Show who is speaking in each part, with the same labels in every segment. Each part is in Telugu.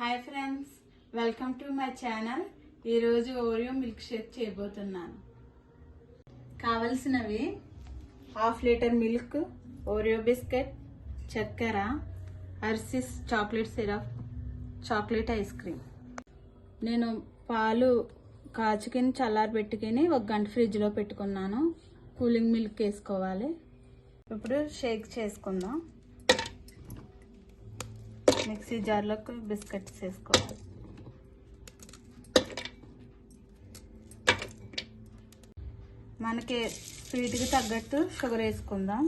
Speaker 1: Hi friends welcome to my channel. ఈరోజు ఓరియో మిల్క్ షేక్ చేయబోతున్నాను. కావలసినవి half litre milk Oreo biscuit చక్కెర అర్సిస్ chocolate syrup chocolate ice cream. నేను పాలు కాచుకుని చల్లారబెట్టుకుని ఒక గంట ఫ్రిడ్జ్లో పెట్టుకున్నాను. కూలింగ్ మిల్క్ వేసుకోవాలి. ఇప్పుడు షేక్ చేసుకుందాం. మిక్సీ జార్లోకి బిస్కెట్స్ వేసుకోవాలి. మనకి స్వీట్కి తగ్గట్టు షుగర్ వేసుకుందాం.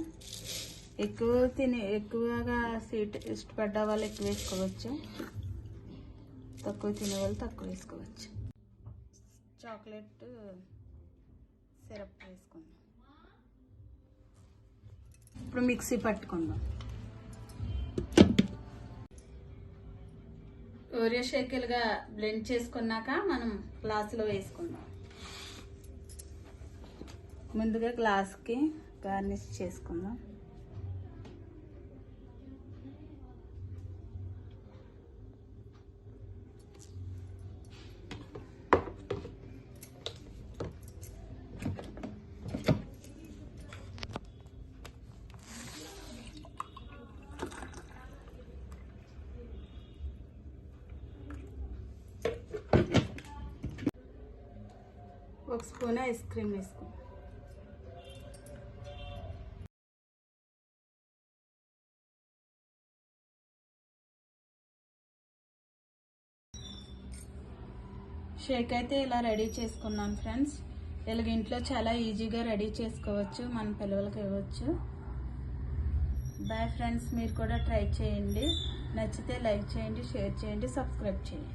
Speaker 1: ఎక్కువ తిని ఎక్కువగా స్వీట్ ఇష్టపడ్డ వాళ్ళు ఎక్కువ వేసుకోవచ్చు. తక్కువ తినే వాళ్ళు తక్కువ వేసుకోవచ్చు. చాక్లెట్ సిరప్ వేసుకుందాం. ఇప్పుడు మిక్సీ పట్టుకుందాం. ఓరియో షేకిల్గా బ్లెండ్ చేసుకున్నాక మనం గ్లాసులో వేసుకుందాం. ముందుగా గ్లాస్కి గార్నిష్ చేసుకుందాం. ఒక స్పూన్ ఐస్ క్రీమ్ వేసుకుందాం షేక్ అయితే ఇలా రెడీ చేసుకున్నాను ఫ్రెండ్స్. ఇలాగ ఇంట్లో చాలా ఈజీగా రెడీ చేసుకోవచ్చు మన పిల్లలకి ఇవ్వచ్చు. బాయ్ ఫ్రెండ్స్ మీరు కూడా ట్రై చేయండి. నచ్చితే లైక్ చేయండి షేర్ చేయండి సబ్స్క్రైబ్ చేయండి.